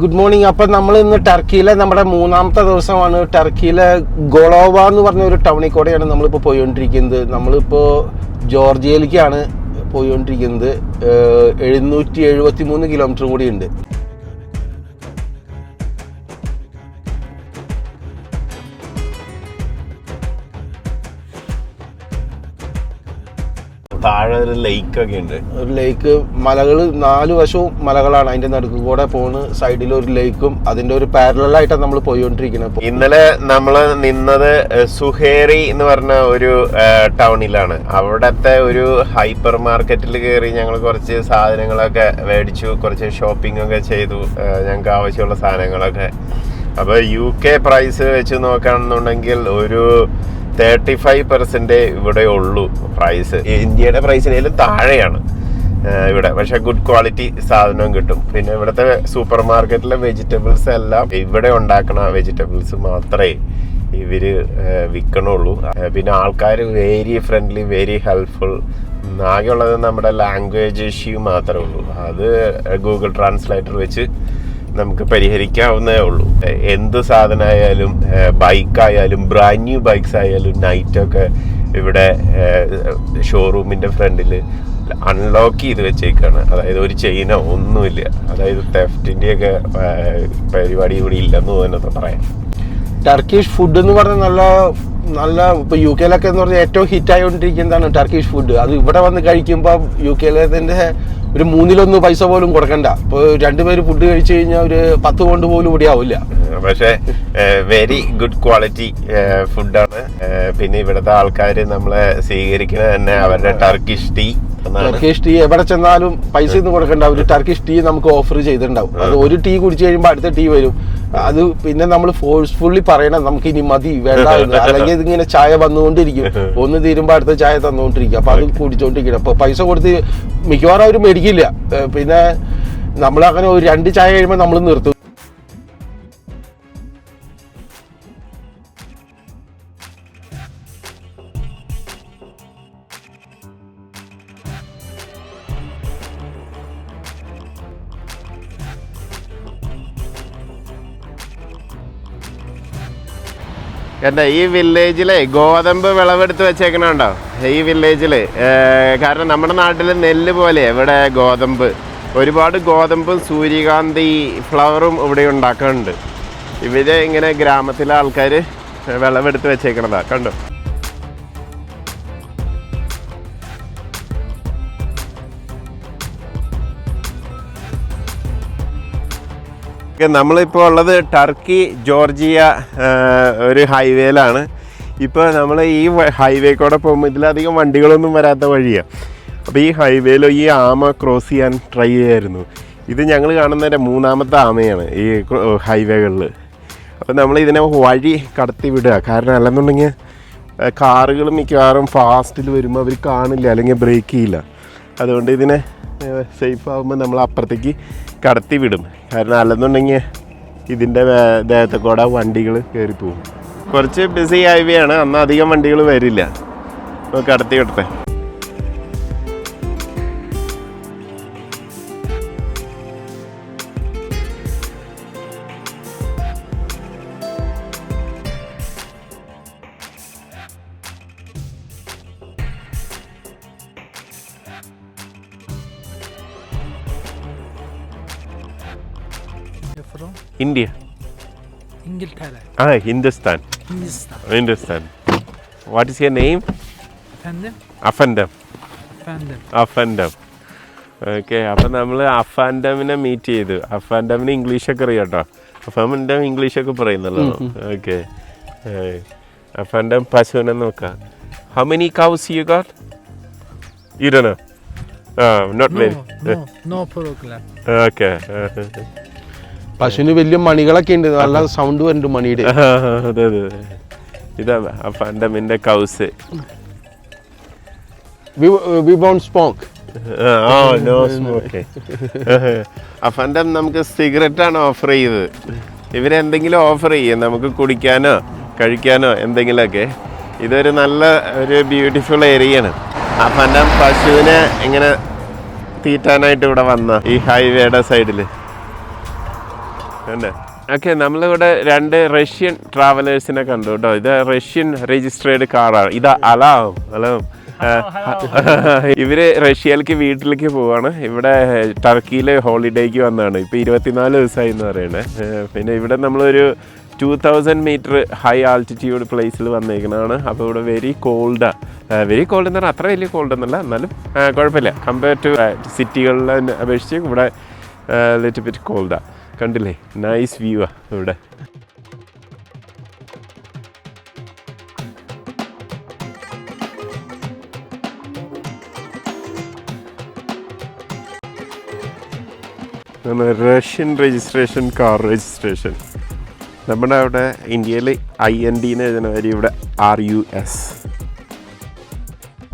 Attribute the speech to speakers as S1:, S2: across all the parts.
S1: Good morning അപ്പൊ നമ്മൾ ഇന്ന് ടർക്കിയിലെ നമ്മുടെ മൂന്നാമത്തെ ദിവസമാണ്. ടർക്കിയിലെ ഗൊളോവ എന്ന് പറഞ്ഞ ഒരു ടൗണിൽ കൂടെയാണ് നമ്മളിപ്പോൾ പോയിക്കൊണ്ടിരിക്കുന്നത്. നമ്മളിപ്പോൾ ജോർജിയയിലേക്കാണ് പോയിക്കൊണ്ടിരിക്കുന്നത്. എഴുന്നൂറ്റി എഴുപത്തി മൂന്ന് കിലോമീറ്റർ കൂടി ഉണ്ട്.
S2: താഴെ ഒരു ലേക്ക് ഒക്കെ ഉണ്ട്.
S1: ഒരു ലേക്ക് മലകൾ നാല് വശവും മലകളാണ്. അതിന്റെ നടുക്ക് കൂടെ പോണ് സൈഡിൽ ഒരു ലേക്കും അതിന്റെ ഒരു പാരലായിട്ടാണ് നമ്മൾ പോയിക്കൊണ്ടിരിക്കുന്നത്
S2: ഇന്നലെ നമ്മൾ നിന്നത് സുഹേറി എന്ന് പറഞ്ഞ ഒരു ടൗണിലാണ് അവിടത്തെ ഒരു ഹൈപ്പർ മാർക്കറ്റിൽ കയറി ഞങ്ങൾ കുറച്ച് സാധനങ്ങളൊക്കെ മേടിച്ചു കുറച്ച് ഷോപ്പിംഗ് ഒക്കെ ചെയ്തു ഞങ്ങൾക്ക് ആവശ്യമുള്ള സാധനങ്ങളൊക്കെ. അപ്പൊ യു കെ പ്രൈസ് വെച്ച് നോക്കുകയാണെന്നുണ്ടെങ്കിൽ ഒരു തേർട്ടി ഫൈവ് പെർസെന്റ് ഇവിടെ ഉള്ളൂ പ്രൈസ്. ഇന്ത്യയുടെ പ്രൈസിനേലും താഴെയാണ്. ഇവിടെ. പക്ഷെ ഗുഡ് ക്വാളിറ്റി സാധനവും കിട്ടും. പിന്നെ ഇവിടുത്തെ സൂപ്പർ മാർക്കറ്റിലെ വെജിറ്റബിൾസ് എല്ലാം ഇവിടെ ഉണ്ടാക്കണ വെജിറ്റബിൾസ് മാത്രമേ ഇവർ വിൽക്കണുള്ളൂ പിന്നെ ആൾക്കാർ വെരി ഫ്രണ്ട്ലി വെരി ഹെൽപ്ഫുൾ ആകെയുള്ളത് നമ്മുടെ ലാംഗ്വേജ് ഇഷ്യൂ മാത്രമേ ഉള്ളൂ. അത് ഗൂഗിൾ ട്രാൻസ്ലേറ്റർ വെച്ച് നമുക്ക് പരിഹരിക്കാവുന്നേ ഉള്ളൂ. എന്ത് സാധനമായാലും ബൈക്കായാലും ബ്രാൻഡ് ന്യൂ ബൈക്സ് ആയാലും നൈറ്റൊക്കെ ഇവിടെ ഷോറൂമിന്റെ ഫ്രണ്ടിൽ അൺലോക്ക് ചെയ്ത് വെച്ചേക്കാണ്. അതായത് ഒരു ചെയിനോ ഒന്നുമില്ല. അതായത് തെഫ്റ്റിന്റെയൊക്കെ പരിപാടി ഇവിടെ ഇല്ലെന്ന് തന്നെ പറയാം.
S1: ടർക്കിഷ് ഫുഡ് എന്ന് പറഞ്ഞാൽ നല്ല നല്ല ഇപ്പോൾ യു കെയിലൊക്കെ എന്ന് പറഞ്ഞാൽ ഏറ്റവും ഹിറ്റ് ആയിക്കൊണ്ടിരിക്കുന്നതാണ് ടർക്കിഷ് ഫുഡ് അത് ഇവിടെ വന്ന് കഴിക്കുമ്പോൾ യു കെയിലതിന്റെ ഒരു മൂന്നിലൊന്ന് പൈസ പോലും കൊടുക്കണ്ട. ഇപ്പൊ രണ്ടുപേര് ഫുഡ് കഴിച്ചു കഴിഞ്ഞാൽ ഒരു പത്ത് കൊണ്ട് പോലും ഇവിടെ ആവില്ല
S2: പക്ഷെ വെരി ഗുഡ് ക്വാളിറ്റി ഫുഡാണ് പിന്നെ ഇവിടുത്തെ ആൾക്കാർ നമ്മളെ സ്വീകരിക്കുന്നത് തന്നെ അവരുടെ ടർക്കിഷ് ടീ
S1: ടർക്കിഷ് ടീ എവിടെ ചെന്നാലും പൈസ ഒന്നും കൊടുക്കണ്ട. ഒരു ടർക്കിഷ് ടീ നമുക്ക് ഓഫർ ചെയ്തിട്ടുണ്ടാവും. അത് ഒരു ടീ കുടിച്ചു കഴിയുമ്പോൾ അടുത്ത ടീ വരും. അത് പിന്നെ നമ്മൾ ഫോഴ്സ്ഫുള്ളി പറയണം നമുക്ക് ഇനി മതി വേണ്ട. അല്ലെങ്കിൽ ഇതിങ്ങനെ ചായ വന്നുകൊണ്ടിരിക്കും. ഒന്ന് തീരുമ്പോൾ അടുത്ത ചായ തന്നുകൊണ്ടിരിക്കും അപ്പൊ അത് കുടിച്ചോണ്ടിരിക്കണം. അപ്പൊ പൈസ കൊടുത്ത് മിക്കവാറും അവർ മേടിക്കില്ല. പിന്നെ നമ്മൾ അങ്ങനെ ഒരു രണ്ട് ചായ കഴിയുമ്പോൾ നമ്മൾ നിർത്തും.
S2: കണ്ട ഈ വില്ലേജിലെ ഗോതമ്പ് വിളവെടുത്ത് വെച്ചേക്കണുണ്ടോ? ഈ വില്ലേജിൽ കാരണം നമ്മുടെ നാട്ടിൽ നെല്ല് പോലെ ഇവിടെ ഗോതമ്പ്. ഒരുപാട് ഗോതമ്പും സൂര്യകാന്തി ഫ്ലവറും ഇവിടെ ഉണ്ടാക്കുന്നുണ്ട് ഇവർ ഇങ്ങനെ ഗ്രാമത്തിലെ ആൾക്കാർ വിളവെടുത്ത് വെച്ചേക്കണതാ. കണ്ടോ? നമ്മളിപ്പോൾ ഉള്ളത് ടർക്കി ജോർജിയ ഒരു ഹൈവേയിലാണ്. ഇപ്പോൾ നമ്മൾ ഈ ഹൈവേ കൂടെ പോകുമ്പോൾ ഇതിലധികം വണ്ടികളൊന്നും വരാത്ത വഴിയാണ് അപ്പോൾ ഈ ഹൈവേയിൽ ഈ ആമ ക്രോസ് ചെയ്യാൻ ട്രൈ ചെയ്യായിരുന്നു. ഇത് ഞങ്ങൾ കാണുന്നതിന്റെ മൂന്നാമത്തെ ആമയാണ് ഈ ഹൈവേകളിൽ അപ്പോൾ നമ്മൾ ഇതിനെ വഴി കടത്തി വിടുക. കാരണം അല്ലെന്നുണ്ടെങ്കിൽ കാറുകൾ മിക്കവാറും ഫാസ്റ്റിൽ വരുമ്പോൾ അവർ കാണില്ല അല്ലെങ്കിൽ ബ്രേക്ക് ചെയ്യില്ല. അതുകൊണ്ട് ഇതിനെ സേഫ് ആകുമ്പോൾ നമ്മൾ അപ്പുറത്തേക്ക് കടത്തി വിടും. കാരണം അല്ലെന്നുണ്ടെങ്കിൽ ഇതിന്റെ ദേഹത്തെ കൂടെ വണ്ടികൾ കയറി പോകും. കുറച്ച് ബിസി ഹൈവേ ആണ് അന്ന് അധികം വണ്ടികൾ വരില്ല. കടത്തി വിടട്ടെ.
S3: From
S2: ഇന്ത്യ
S3: İngiltere,
S2: ആ Hindustan
S3: Hindistan.
S2: Hindustan what is your name
S3: Efendim?
S2: അഫൻഡം
S3: Efendim.
S2: അഫൻഡം ഓക്കെ അപ്പം നമ്മൾ അഫാൻഡമിനെ മീറ്റ് ചെയ്തു അഫാൻഡമിന് ഇംഗ്ലീഷൊക്കെ അറിയാം കേട്ടോ അഫാൻഡം ഇംഗ്ലീഷൊക്കെ പറയുന്നല്ലോ ഓക്കെ അഫാൻഡം പശുവിനെ നോക്കാം how many cows you got ah not very
S3: no no problem.
S2: Okay
S1: പശുവിന് വലിയ മണികളൊക്കെ ഉണ്ട്. നല്ല സൗണ്ട് വരുന്നുണ്ട് മണിയുടെ.
S2: അതെ അതെ. ഇതാ ഫണ്ടമിന്റെ cows.
S1: Smoke
S2: oh no smoke. അഫൻഡം നമുക്ക് സിഗരറ്റ് ആണ് ഓഫർ ചെയ്തത് ഇവരെന്തെങ്കിലും ഓഫർ ചെയ്യും? നമുക്ക് കുടിക്കാനോ കഴിക്കാനോ എന്തെങ്കിലുമൊക്കെ? ഇതൊരു നല്ല ഒരു ബ്യൂട്ടിഫുൾ ഏരിയയാണ് അഫൻഡം പശുവിനെ ഇങ്ങനെ തീറ്റാനായിട്ട് ഇവിടെ വന്ന ഈ ഹൈവേയുടെ സൈഡിൽ ഉണ്ട് ഓക്കെ നമ്മളിവിടെ രണ്ട് റഷ്യൻ ട്രാവലേഴ്സിനെ കണ്ടു കേട്ടോ ഇത് റഷ്യൻ രജിസ്ട്രേഡ് കാറാണ് ഇത് അലാം അലാം ഇവർ റഷ്യയിലേക്ക് വീട്ടിലേക്ക് പോവാണ്. ഇവിടെ ടർക്കിയിലെ ഹോളിഡേക്ക് വന്നാണ് ഇപ്പൊ ഇരുപത്തിനാല് ദിവസമായി എന്ന് പറയണേ പിന്നെ ഇവിടെ നമ്മളൊരു two thousand metre high altitude പ്ലേസിൽ വന്നേക്കുന്നതാണ് അപ്പോൾ ഇവിടെ വെരി കോൾഡാണ് വെരി കോൾഡ് എന്ന് പറഞ്ഞാൽ അത്ര വലിയ കോൾഡ് എന്നല്ല എന്നാലും കുഴപ്പമില്ല. കമ്പയർ ടു സിറ്റികളിലെ അപേക്ഷിച്ച് ഇവിടെ ലിറ്റ് ബിറ്റ് കോൾഡാ കണ്ടില്ലേ? നൈസ് വ്യൂ ആ ഇവിടെ. റഷ്യൻ രജിസ്ട്രേഷൻ കാർ രജിസ്ട്രേഷൻ നമ്മുടെ അവിടെ ഇന്ത്യയിൽ ഐ എൻ ഡി എഴുതുന്ന ഇവിടെ ആർ യു എസ്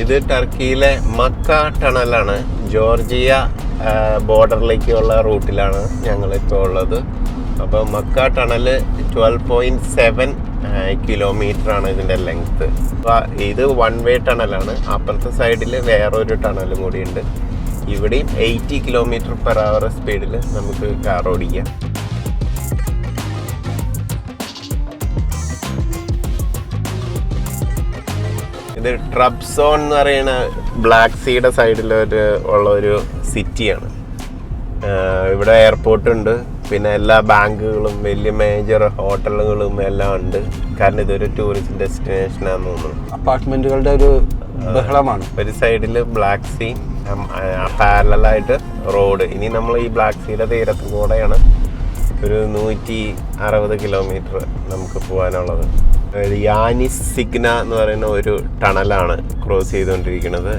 S2: ഇത് ടർക്കിയിലെ മക്ക ടണലാണ്. ജോർജിയ ബോർഡറിലേക്കുള്ള റൂട്ടിലാണ് ഞങ്ങളിപ്പോൾ ഉള്ളത്. അപ്പോൾ Macka tunnel twelve point seven kilometre ആണ് ഇതിന്റെ ലെങ്ത്ത് ഇത് വൺ വേ ടണലാണ്. അപ്പുറത്തെ സൈഡിൽ വേറൊരു ടണലും കൂടി ഉണ്ട്. ഇവിടെയും എയ്റ്റി കിലോമീറ്റർ പെർ അവർ സ്പീഡിൽ നമുക്ക് കാർ ഓടിക്കാം. ഇത് ട്രബ്സോൺ എന്ന് പറയുന്ന ബ്ലാക്ക് സീയുടെ സൈഡിൽ ഒരു ഉള്ള ഒരു സിറ്റിയാണ് ഇവിടെ എയർപോർട്ട് ഉണ്ട്. പിന്നെ എല്ലാ ബാങ്കുകളും വലിയ മേജർ ഹോട്ടലുകളും എല്ലാം ഉണ്ട്. കാരണം ഇതൊരു ടൂറിസ്റ്റ് ഡെസ്റ്റിനേഷൻ ആണെന്ന് തോന്നുന്നു.
S1: അപ്പാർട്ട്മെന്റുകളുടെ ഒരു ബഹളമാണ്.
S2: ഒരു സൈഡിൽ ബ്ലാക്ക് സീ പാരലായിട്ട് റോഡ് ഇനി നമ്മൾ ഈ ബ്ലാക്ക് സീയുടെ തീരത്ത് കൂടെയാണ് ഒരു നൂറ്റി അറുപത് കിലോമീറ്റർ നമുക്ക് പോകാനുള്ളത് യാനി യാനിസ് സിഗ്ന എന്ന് പറയുന്ന ഒരു ടണലാണ് ക്രോസ് ചെയ്തുകൊണ്ടിരിക്കുന്നത്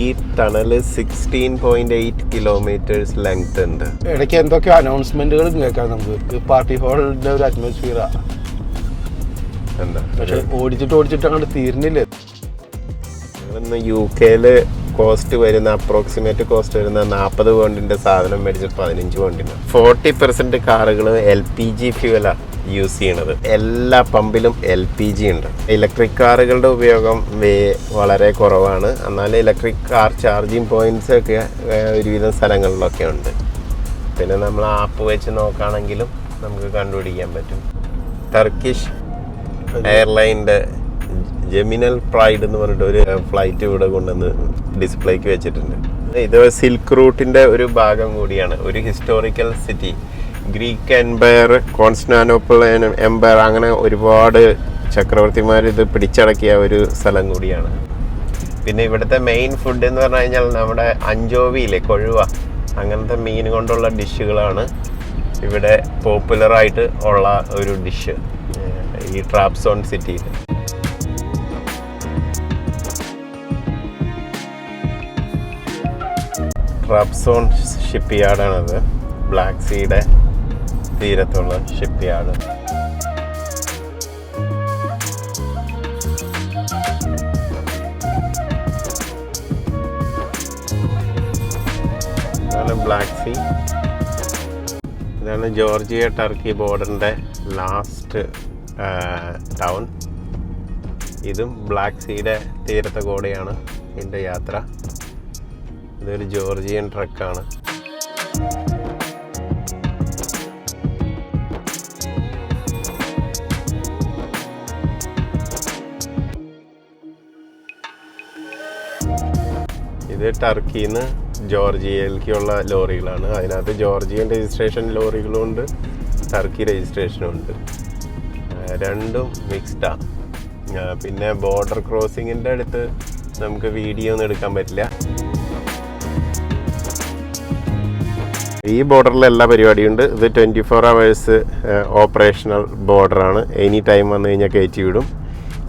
S2: ഈ tunnel sixteen point eight kilometres length ഉണ്ട്.
S1: ഇടയ്ക്ക് എന്തൊക്കെ അനൗൺസ്മെന്റുകളും കേൾക്കാം നമുക്ക്. പാർട്ടി ഹോളിന്റെ ഒരു അറ്റ്മോസ്ഫിയർ
S2: എന്താ?
S1: പക്ഷെ ഓടിച്ചിട്ട് ഓടിച്ചിട്ട് അങ്ങോട്ട് തീരുന്നില്ലേ.
S2: ഇന്ന് യു കെയിൽ കോസ്റ്റ് വരുന്ന അപ്രോക്സിമേറ്റ് കോസ്റ്റ് വരുന്ന നാൽപ്പത് പോണ്ടിന്റെ സാധനം മേടിച്ചിട്ട് പതിനഞ്ച് പോണ്ടിന് ഫോർട്ടി പെർസെന്റ് കാറുകൾ എൽ പി ജി ഫ്യൂവലാണ് യൂസ് ചെയ്യണത്. എല്ലാ പമ്പിലും എൽ പി ജി ഉണ്ട്. ഇലക്ട്രിക് കാറുകളുടെ ഉപയോഗം വളരെ കുറവാണ്. എന്നാൽ ഇലക്ട്രിക് കാർ ചാർജിങ് പോയിന്റ്സ് ഒക്കെ ഒരുവിധം സ്ഥലങ്ങളിലൊക്കെ ഉണ്ട്. പിന്നെ നമ്മൾ ആപ്പ് വെച്ച് നോക്കുകയാണെങ്കിലും നമുക്ക് കണ്ടുപിടിക്കാൻ പറ്റും. ടർക്കിഷ് എയർലൈന്റെ ജെമിനൽ പ്രൈഡ് എന്ന് പറഞ്ഞിട്ട് ഒരു ഫ്ലൈറ്റ് ഇവിടെ കൊണ്ടുവന്ന് ഡിസ്പ്ലേക്ക് വെച്ചിട്ടുണ്ട്. ഇത് സിൽക്ക് റൂട്ടിന്റെ ഒരു ഭാഗം കൂടിയാണ്. ഒരു historical city Greek empire Constantinople empire അങ്ങനെ ഒരുപാട് ചക്രവർത്തിമാർ ഇത് പിടിച്ചടക്കിയ ഒരു സ്ഥലം കൂടിയാണ്. പിന്നെ ഇവിടുത്തെ മെയിൻ ഫുഡ് എന്ന് പറഞ്ഞു കഴിഞ്ഞാൽ നമ്മുടെ അഞ്ചോവിയിലെ കൊഴുവ. അങ്ങനത്തെ മീൻ കൊണ്ടുള്ള ഡിഷുകളാണ് ഇവിടെ പോപ്പുലറായിട്ട് ഉള്ള ഒരു ഡിഷ് ഈ ട്രാപ്സോൺ സിറ്റിയിൽ ട്രാപ്സോൺ ഷിപ്പ് യാർഡാണത് ബ്ലാക്ക് സീയുടെ തീരത്തുള്ള ഷിപ്പ് യാർഡ് ബ്ലാക്ക് സീ ഇതാണ് ജോർജിയ ടർക്കി ബോർഡറിന്റെ ലാസ്റ്റ് ടൗൺ ഇതും ബ്ലാക്ക് സീയുടെ തീരത്തെ കൂടെയാണ് ഇതിന്റെ യാത്ര. ഇതൊരു ജോർജിയൻ ട്രക്കാണ്. ഇത് ടർക്കിയിൽ നിന്ന് ജോർജിയയിലേക്കുള്ള ലോറികളാണ്. അതിനകത്ത് ജോർജിയൻ രജിസ്ട്രേഷൻ ലോറികളും ഉണ്ട് ടർക്കി രജിസ്ട്രേഷനും ഉണ്ട് രണ്ടും മിക്സ്ഡാണ് പിന്നെ ബോർഡർ ക്രോസിങ്ങിന്റെ അടുത്ത് നമുക്ക് വീഡിയോ ഒന്നും എടുക്കാൻ പറ്റില്ല. ഈ ബോർഡറിൽ എല്ലാ പരിപാടിയും ഉണ്ട് ഇത് ട്വന്റി ഫോർ അവേഴ്സ് ഓപ്പറേഷണൽ ബോർഡറാണ് എനി ടൈം വന്നു കഴിഞ്ഞാൽ കയറ്റി വിടും.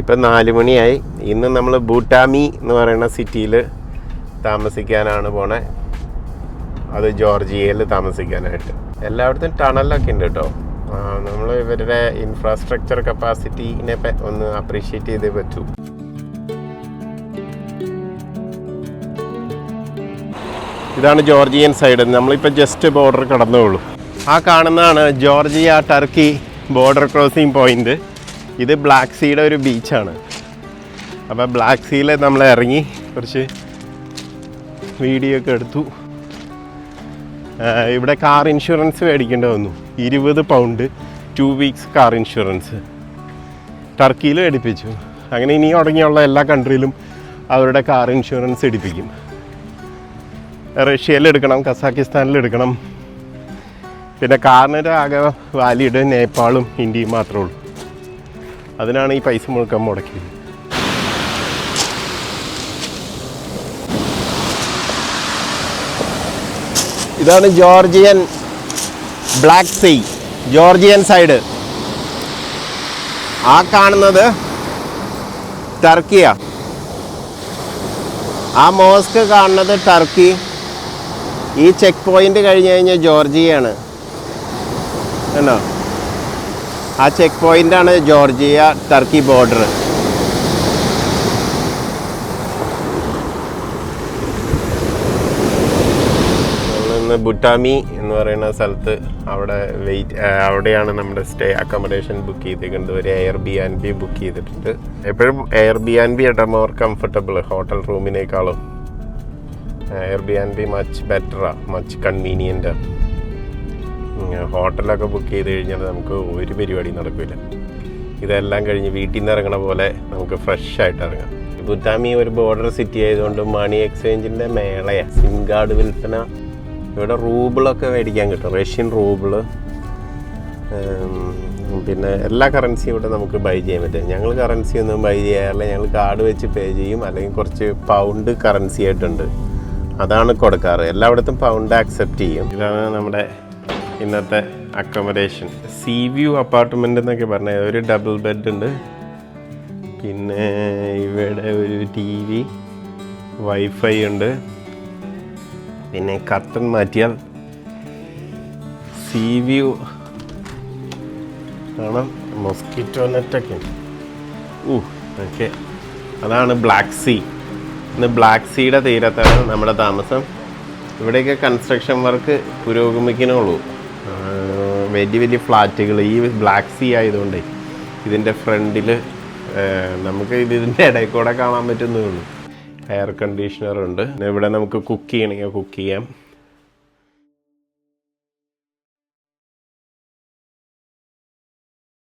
S2: ഇപ്പം നാല് മണിയായി. ഇന്ന് നമ്മൾ ബൂട്ടാമി എന്ന് പറയുന്ന സിറ്റിയിൽ താമസിക്കാനാണ് പോണേ. അത് ജോർജിയയിൽ താമസിക്കാനായിട്ട്. എല്ലായിടത്തും ടണലൊക്കെ ഉണ്ട് കേട്ടോ നമ്മൾ ഇവരുടെ ഇൻഫ്രാസ്ട്രക്ചർ കപ്പാസിറ്റിനെ ഒന്ന് അപ്രീഷിയേറ്റ് ചെയ്തേ പറ്റൂ. ഇതാണ് ജോർജിയൻ സൈഡ് നമ്മളിപ്പോൾ ജസ്റ്റ് ബോർഡർ കടന്നുള്ളൂ ആ കാണുന്നതാണ് Georgia Turkey border crossing point ഇത് ബ്ലാക്ക് സീയുടെ ഒരു ബീച്ചാണ് അപ്പോൾ ബ്ലാക്ക് സീയിൽ നമ്മൾ ഇറങ്ങി കുറച്ച് വീഡിയോ ഒക്കെ എടുത്തു ഇവിടെ കാർ ഇൻഷുറൻസ് മേടിക്കേണ്ടി വന്നു. ഇരുപത് pound two weeks car insurance. ടർക്കിയിൽ എടുപ്പിച്ചു അങ്ങനെ ഇനി തുടങ്ങിയുള്ള എല്ലാ കൺട്രിയിലും അവരുടെ കാർ ഇൻഷുറൻസ് എടുപ്പിക്കും റഷ്യയിൽ എടുക്കണം കസാക്കിസ്ഥാനിൽ എടുക്കണം. പിന്നെ കാറിനൊരു ആകെ വാലിഡ് നേപ്പാളും ഇന്ത്യയും മാത്രമേ ഉള്ളൂ. അതിനാണ് ഈ പൈസ മുഴുക്കാൻ മുടക്കിയത്. ഇതാണ് Georgian black sea Georgian side. ആ കാണുന്നത് ടർക്കിയാണ് ആ മോസ്ക് കാണുന്നത് ടർക്കി. ഈ ചെക്ക് പോയിന്റ് കഴിഞ്ഞ് കഴിഞ്ഞാൽ ജോർജിയയാണ്. കണ്ടോ? ആ ചെക്ക് പോയിന്റാണ് ജോർജിയ ടർക്കി ബോർഡർ ഇന്ന് ബുട്ടാമി എന്ന് പറയുന്ന സ്ഥലത്ത് അവിടെ വെയിറ്റ് അവിടെയാണ് നമ്മുടെ സ്റ്റേ അക്കോമഡേഷൻ ബുക്ക് ചെയ്തിട്ടുണ്ട് ഒരു air B and B book ചെയ്തിട്ടുണ്ട്. എപ്പോഴും എയർ ബി ആൻഡ് ബി ആയിട്ട് more comfortable hotel റൂമിനേക്കാളും air B and B much ബെറ്ററാ much convenient ഹോട്ടലൊക്കെ ബുക്ക് ചെയ്ത് കഴിഞ്ഞാൽ നമുക്ക് ഒരു പരിപാടി നടക്കില്ല ഇതെല്ലാം കഴിഞ്ഞ് വീട്ടിൽ നിന്ന് ഇറങ്ങണ പോലെ നമുക്ക് ഫ്രഷ് ആയിട്ട് ഇറങ്ങാം. ബുറ്റാമി ഒരു ബോർഡർ സിറ്റി ആയതുകൊണ്ട് മണി എക്സ്ചേഞ്ചിന്റെ മേളയാണ് സിം കാർഡ് വിൽപ്പന ഇവിടെ റൂബിളൊക്കെ മേടിക്കാൻ കിട്ടും. റഷ്യൻ റൂബിൾ പിന്നെ എല്ലാ കറൻസിയും ഇവിടെ നമുക്ക് ബൈ ചെയ്യാൻ പറ്റും. ഞങ്ങൾ കറൻസി ഒന്നും ബൈ ചെയ്യാറില്ല. ഞങ്ങൾ കാർഡ് വെച്ച് പേ ചെയ്യും. അല്ലെങ്കിൽ കുറച്ച് പൗണ്ട് കറൻസി ആയിട്ടുണ്ട്. അതാണ് കൊടുക്കാറ്. എല്ലായിടത്തും പൗണ്ട് ആക്സെപ്റ്റ് ചെയ്യും. ഇതാണ് നമ്മുടെ ഇന്നത്തെ അക്കോമഡേഷൻ സീ വ്യൂ അപ്പാർട്ട്മെന്റ് എന്നൊക്കെ പറഞ്ഞാൽ ഒരു ഡബിൾ ബെഡ് ഉണ്ട്. പിന്നെ ഇവിടെ ഒരു ടി വി വൈഫൈ ഉണ്ട്. പിന്നെ കർട്ടൻ മാറ്റിയാൽ സീ വ്യൂ കാണാം മൊസ്കിറ്റോ നെറ്റൊക്കെ. ഊ ഓക്കെ. അതാണ് ബ്ലാക്ക് സീ. ഇന്ന് ബ്ലാക്ക് സീയുടെ തീരത്താണ് നമ്മുടെ താമസം. ഇവിടെയൊക്കെ കൺസ്ട്രക്ഷൻ വർക്ക് പുരോഗമിക്കണുള്ളൂ വലിയ വലിയ ഫ്ലാറ്റുകൾ ഈ ബ്ലാക്ക് സീ ആയതുകൊണ്ടേ ഇതിന്റെ ഫ്രണ്ടിൽ നമുക്ക് ഇത് ഇതിന്റെ ഇടയിൽ കൂടെ കാണാൻ പറ്റുന്നേ ഉള്ളൂ. എയർ കണ്ടീഷണർ ഉണ്ട് ഇവിടെ നമുക്ക് കുക്ക് ചെയ്യണമെങ്കിൽ കുക്ക് ചെയ്യാം.